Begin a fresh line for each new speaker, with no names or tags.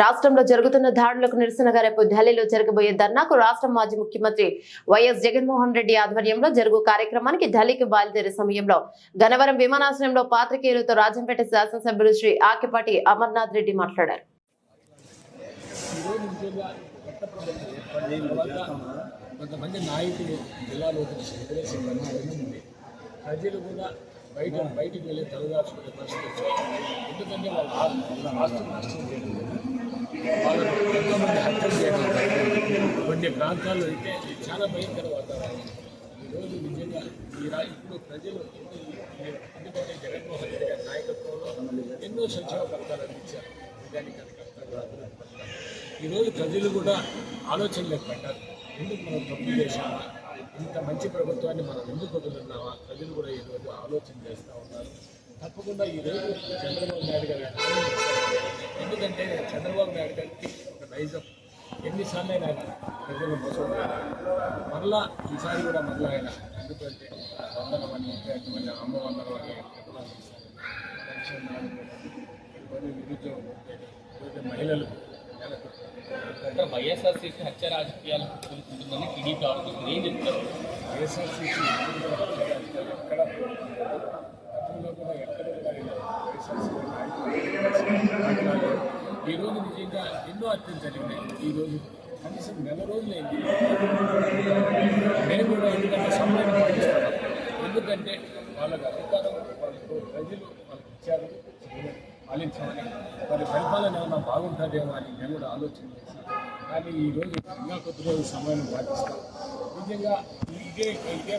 రాష్ట్రంలో జరుగుతున్న దాడులకు నిరసనగా రేపు ఢిల్లీలో జరగబోయే ధర్నాకు రాష్ట్ర మాజీ ముఖ్యమంత్రి వైఎస్ జగన్మోహన్ రెడ్డి ఆధ్వర్యంలో జరుగు కార్యక్రమానికి ఢిల్లీకి బయలుదేరే సమయంలో గనవరం విమానాశ్రయంలో పాత్రికేయులతో రాజంపేట శాసనసభ్యులు శ్రీ ఆకిపాటి అమర్నాథ్ రెడ్డి మాట్లాడారు.
కొంతమంది నాయకులు జిల్లాలో ఎదురేసే పరిస్థితి ఉంది ప్రజలు కూడా బయట బయటికి వెళ్ళి తలదాచుకునే పరిస్థితి ఎందుకంటే వాళ్ళు ఆస్తులు నష్టం చేయడం వాళ్ళు వాళ్ళకు ఎంతోమంది హత్యలు చేయడం కొన్ని ప్రాంతాల్లో అయితే చాలా భయంకర వాతావరణం. ఈరోజు నిజంగా ఈ రా ఇప్పుడు ప్రజలు ఎందుకంటే జగన్మోహన్ రెడ్డి గారి నాయకత్వంలో ఎన్నో సంక్షేమ పథకాలు అందించారు. నిజానికి కార్యకర్తలు ఈరోజు ప్రజలు కూడా ఆలోచనలకు పడ్డారు. ఎందుకు మనం తప్పు చేశామా? ఇంత మంచి ప్రభుత్వాన్ని మనం ఎందుకు వదులున్నామా ప్రజలు కూడా ఈరోజు ఆలోచన చేస్తూ ఉన్నారు. తప్పకుండా ఈరోజు చంద్రబాబు నాయుడు గారు ఎందుకంటే చంద్రబాబు నాయుడు గారికి ఒక నైజం ఎన్నిసార్లు అయినా ఆయన ప్రజలు మోసం. మరలా ఈసారి కూడా మరలా ఆయన ఎందుకంటే వందనం అని అటువంటి అమ్మ. పెన్షన్ ఈరోజు నిరుద్యోగం మహిళలు
అంటే వైఎస్ఆర్సీపీ హత్య రాజకీయాలు కోరుకుంటుందని టీడీపీ ఆరోపిస్తుంది ఏం చెప్తారు
వైఎస్ఆర్సీపీ ఎక్కడ ఈరోజు ఈ రోజు నిజంగా ఎన్నో హత్యలు జరిగినాయి. ఈ రోజు కనీసం నెల రోజులైంది. మేము కూడా ఎందుకంటే సమయాన్ని పాటిస్తున్నాం ఎందుకంటే వాళ్ళకి అధికారం వాళ్ళకు ప్రజలు వాళ్ళకి ఇచ్చారు. పాలించాలని వారి పరిపాలన ఏమైనా బాగుంటుందేమో అని మేము కూడా ఆలోచన చేసి కానీ ఈరోజు ఇంకా కొద్ది రోజులు సమయం పాటిస్తాను. నిజంగా ఇదే ఇదే